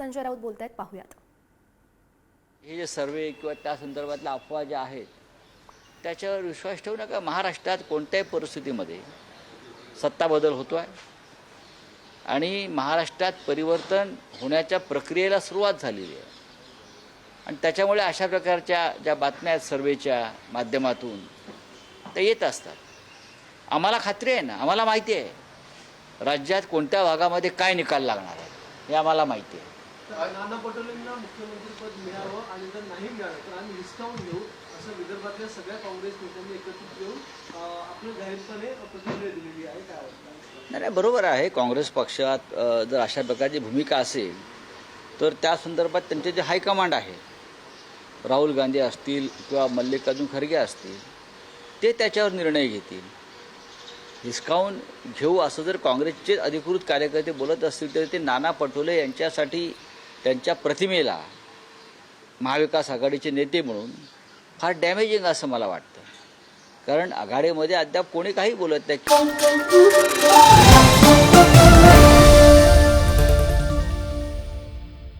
संजय राऊत बोलत आहेत पाहूयात. हे जे सर्वे किंवा त्या संदर्भातल्या अफवा ज्या आहेत त्याच्यावर विश्वास ठेवू नका. महाराष्ट्रात कोणत्याही परिस्थितीमध्ये सत्ता बदल होतो आहे आणि महाराष्ट्रात परिवर्तन होण्याच्या प्रक्रियेला सुरुवात झालेली आहे. आणि त्याच्यामुळे अशा प्रकारच्या ज्या बातम्या आहेत सर्वेच्या माध्यमातून त्या येत असतात. आम्हाला खात्री आहे ना? आम्हाला माहिती आहे. राज्यात कोणत्या भागामध्ये काय निकाल लागणार आहे हे आम्हाला माहिती आहे. नाना पटोलेंना मुख्यमंत्रीपद मिळावं आणि जर नाही मिळालं तर आम्ही हिसकावून घेऊ असं विदर्भातल्या सगळ्या काँग्रेस नेत्यांनी एकत्रित येऊन अं, आपलं जाहीरपणे प्रतिक्रिया दिलेली आहे. काय नाही नाही बरोबर आहे. काँग्रेस पक्षात जर अशा प्रकारची भूमिका असेल तर त्या संदर्भात त्यांचे जे हायकमांड आहे राहुल गांधी असतील किंवा मल्लिकार्जुन खरगे असतील ते त्याच्यावर निर्णय घेतील. हिसकावून घेऊ असं जर काँग्रेसचे अधिकृत कार्यकर्ते बोलत असतील तर ते नाना पटोले यांच्यासाठी त्यांच्या प्रतिमेला महाविकास आघाडीचे नेते म्हणून फार डॅमेजिंग असं मला वाटतं. कारण आघाडीमध्ये अद्याप कोणी काही बोलत नाही.